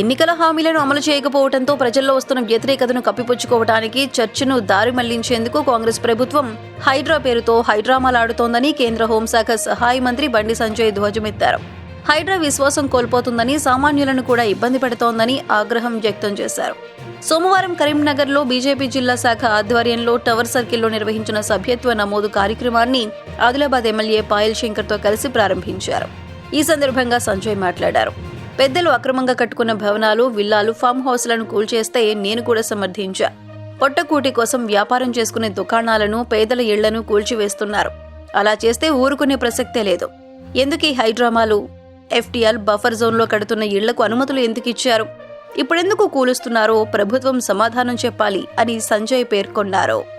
ఎన్నికల హామీలను అమలు చేయకపోవడంతో ప్రజల్లో వస్తున్న వ్యతిరేకతను కప్పిపుచ్చుకోవడానికి చర్చను దారి మళ్ళించేందుకు కాంగ్రెస్ ప్రభుత్వం హైడ్రా పేరుతో హైడ్రామాలాడుతోందని కేంద్ర హోంశాఖ సహాయ మంత్రి బండి సంజయ్ ధ్వజమెత్తారు. హైడ్రా విశ్వాసం కోల్పోతుందని సామాన్యులను కూడా ఇబ్బంది పెడుతోందని ఆగ్రహం వ్యక్తం చేశారు. సోమవారం కరీంనగర్లో బీజేపీ జిల్లా శాఖ ఆధ్వర్యంలో టవర్ సర్కిల్లో నిర్వహించిన సభ్యత్వ నమోదు కార్యక్రమాన్ని ఆదిలాబాద్ ఎమ్మెల్యే పాయల్ శంకర్తో కలిసి ప్రారంభించారు. ఈ సందర్భంగా సంజయ్ మాట్లాడారు. పెద్దలు అక్రమంగా కట్టుకున్న భవనాలు విల్లాలు ఫామ్ హౌస్లను కూల్చేస్తే నేను కూడా సమర్థించా. పొట్టకూటి కోసం వ్యాపారం చేసుకునే దుకాణాలను పేదల ఇళ్ళను కూల్చివేస్తున్నారు. అలా చేస్తే ఊరుకునే ప్రసక్తే లేదు. ఎందుకు ఈ హైడ్రామాలు ఎఫ్టీఆర్ బఫర్ జోన్లో కడుతున్న ఇళ్ళకు అనుమతులు ఎందుకు ఇచ్చారు? ఇప్పుడెందుకు కూలుస్తున్నారో ప్రభుత్వం సమాధానం చెప్పాలి అని సంజయ్ పేర్కొన్నారు.